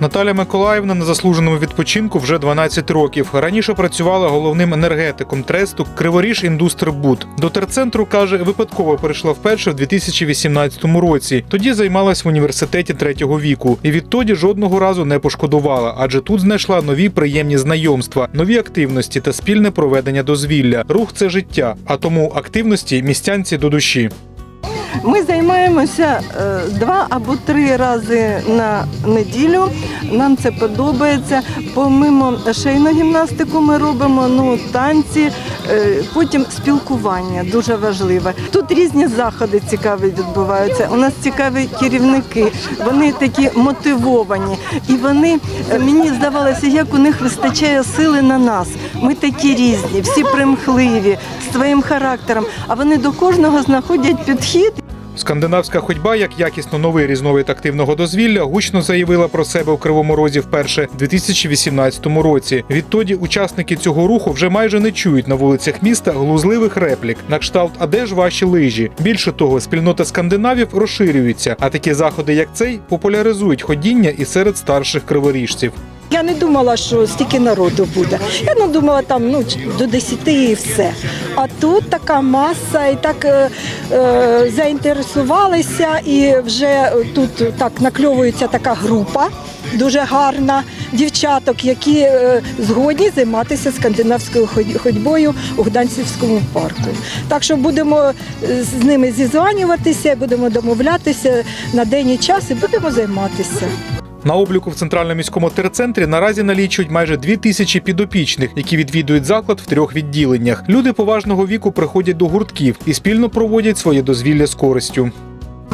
Наталя Миколаївна на заслуженому відпочинку вже 12 років. Раніше працювала головним енергетиком тресту Криворіж Індустрибуд. До терцентру каже, випадково перейшла вперше в 2018 році. Тоді займалась в університеті третього віку, і відтоді жодного разу не пошкодувала, адже тут знайшла нові приємні знайомства, нові активності та спільне проведення дозвілля. Рух це життя, а тому активності містянці до душі. Ми займаємося е, два або три рази на неділю. Нам це подобається. Помимо шейну гімнастику ми робимо ну, танці, е, потім спілкування дуже важливе. Тут різні заходи цікаві відбуваються. У нас цікаві керівники, вони такі мотивовані. І вони е, мені здавалося, як у них вистачає сили на нас. Ми такі різні, всі примхливі, з своїм характером. А вони до кожного знаходять підхід. Скандинавська ходьба як якісно новий різновид активного дозвілля гучно заявила про себе у Кривому Розі вперше в 2018 році. Відтоді учасники цього руху вже майже не чують на вулицях міста глузливих реплік на кшталт «А де ж ваші лижі?». Більше того, спільнота скандинавів розширюється, а такі заходи, як цей, популяризують ходіння і серед старших криворіжців. Я не думала, що стільки народу буде. Я не думала там ну, до 10 і все. А тут така маса, і так е, е, заінтересувалися, і вже тут так накльовується така група. Дуже гарна дівчаток, які е, згодні займатися скандинавською ходьбою у Гданцівському парку. Так що будемо е, з ними зізванюватися, будемо домовлятися на день і час і будемо займатися. На обліку в центральному міському терцентрі наразі налічують майже дві тисячі підопічних, які відвідують заклад в трьох відділеннях. Люди поважного віку приходять до гуртків і спільно проводять своє дозвілля з користю.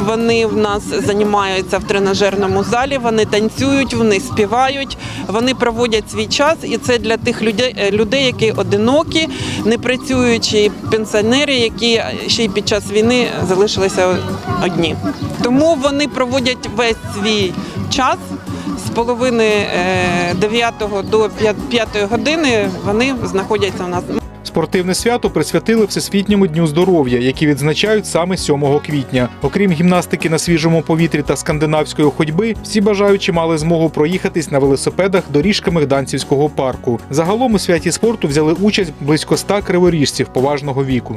Вони в нас займаються в тренажерному залі, вони танцюють, вони співають, вони проводять свій час, і це для тих людей, е, людей, які одинокі, не працюючі пенсіонери, які ще й під час війни залишилися одні. Тому вони проводять весь свій час з половини 9 до 5 години. Вони знаходяться у нас. Спортивне свято присвятили Всесвітньому дню здоров'я, які відзначають саме 7 квітня. Окрім гімнастики на свіжому повітрі та скандинавської ходьби, всі бажаючі мали змогу проїхатись на велосипедах доріжками Гданцівського парку. Загалом у святі спорту взяли участь близько 100 криворіжців поважного віку.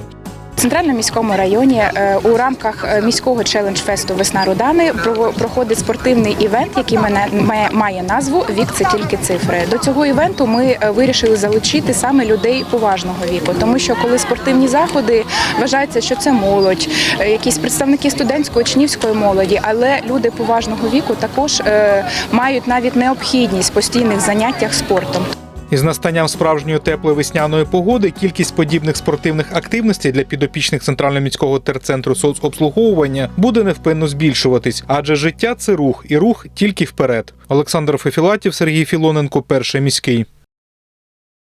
Центральному міському районі е, у рамках е, міського челендж-фесту Весна Рудани про- проходить спортивний івент, який мене- має- назву Вік це тільки цифри. До цього івенту ми е, вирішили залучити саме людей поважного віку, тому що коли спортивні заходи вважається, що це молодь, якісь представники студентської учнівської молоді, але люди поважного віку також мають навіть необхідність постійних заняттях спортом. Із настанням справжньої теплої весняної погоди кількість подібних спортивних активностей для підопічних центрально-міського терцентру соцобслуговування буде невпинно збільшуватись, адже життя це рух, і рух тільки вперед. Олександр Фефілатів, Сергій Філоненко, перший міський.